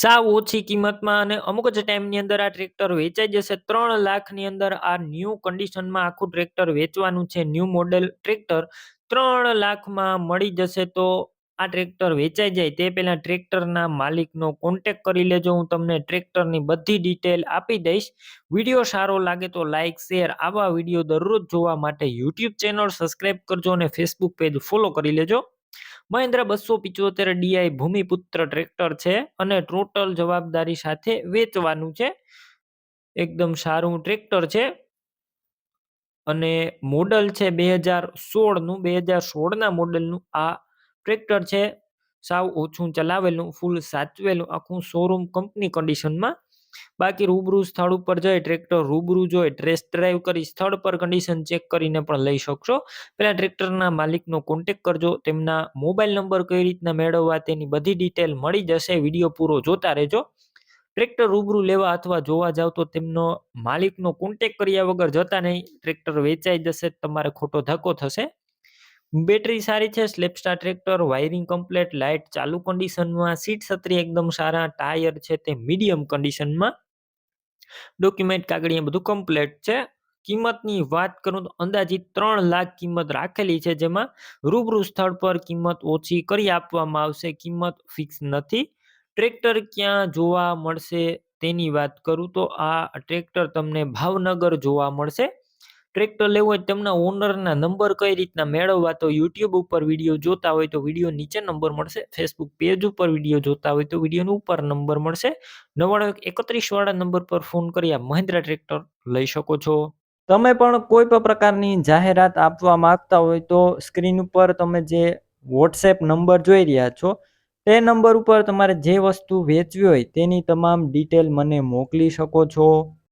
સાવ ઓછી કિંમતમાં અને અમુક જ ટાઈમની અંદર આ ટ્રેક્ટર વેચાઈ જશે. ત્રણ લાખની અંદર આ ન્યૂ કન્ડિશનમાં આખું ટ્રેક્ટર વેચવાનું છે. ન્યૂ મોડેલ ટ્રેક્ટર ત્રણ લાખમાં મળી જશે તો આ ટ્રેક્ટર વેચાઈ જાય. તે પહેલાં ટ્રેક્ટરના માલિકનો કોન્ટેક કરી લેજો. હું તમને ટ્રેક્ટરની બધી ડિટેલ આપી દઈશ. વીડિયો સારો લાગે તો લાઇક શેર, આવા વીડિયો દરરોજ જોવા માટે યુટ્યુબ ચેનલ સબસ્ક્રાઈબ કરજો અને ફેસબુક પેજ ફોલો કરી લેજો. મહિન્દ્રા બસો પિચોતેર ડીઆઈ ભૂમિપુત્ર ટ્રેક્ટર છે અને ટોટલ જવાબદારી સાથે વેચવાનું છે. એકદમ સારું ટ્રેક્ટર છે. અને મોડલ છે બે હજાર સોળનું, બે હજાર સોળના મોડલનું આ ટ્રેક્ટર છે. સાવ ઓછું ચલાવેલું, ફૂલ સાચવેલું આખું શોરૂમ કંપની કન્ડિશનમાં બાકી રૂબરૂ સ્થળ ઉપર જઈ ટ્રેક્ટર રૂબરૂ જોઈ ટ્રેસ ડ્રાઈવ કરી સ્થળ પર કન્ડિશન ચેક કરીને પણ લઈ શકશો. પહેલાં ટ્રેક્ટરના માલિકનો કોન્ટેક કરજો, તેમના મોબાઈલ નંબર કઈ રીતના મેળવવા તેની બધી ડિટેલ મળી જશે વીડિયો પૂરો જોતા રહેજો. ટ્રેક્ટર રૂબરૂ લેવા અથવા જોવા જાવ તો તેમનો માલિકનો કોન્ટેક કર્યા વગર જતા નહીં, ટ્રેક્ટર વેચાઈ જશે, તમારે ખોટો ધક્કો થશે. બેટરી સારી છે સ્લેપસ્ટાર ટ્રેક્ટર, વાયરિંગ કમ્પ્લેટ, લાઇટ, ચાલુ કન્ડિશનમાં સીટ છત્રી એકદમ સારા, ટાયર છે તે મીડિયમ કન્ડિશનમાં ડોક્યુમેન્ટ કાગળિયા બધું કમ્પ્લેટ છે. કિંમતની વાત કરું તો અંદાજિત ત્રણ લાખ કિંમત રાખેલી છે, જેમાં રૂબરૂ સ્થળ પર કિંમત ઓછી કરી આપવામાં આવશે, કિંમત ફિક્સ નથી. ટ્રેક્ટર ક્યાં જોવા મળશે તેની વાત કરું તો આ ટ્રેક્ટર તમને ભાવનગર જોવા મળશે. ટ્રેક્ટર લેવું હોય તેમના ઓનરના નંબર કઈ રીતના મેળવવા, તો યુટ્યુબ ઉપર વીડિયો જોતા હોય તો વીડિયો નીચે નંબર મળશે. ફેસબુક પેજ ઉપર વીડિયો જોતા હોય તો વિડીયોનો ઉપર નંબર મળશે. નવ્વાણું એકત્રીસ વાળા નંબર પર ફોન કરી આ મહિન્દ્રા ટ્રેક્ટર લઈ શકો છો. તમે પણ કોઈ પણ પ્રકારની જાહેરાત આપવા માંગતા હોય તો સ્ક્રીન ઉપર તમે જે વોટ્સએપ નંબર જોઈ રહ્યા છો, તે નંબર ઉપર તમારે જે વસ્તુ વેચવી હોય તેની તમામ ડિટેલ મને મોકલી શકો છો.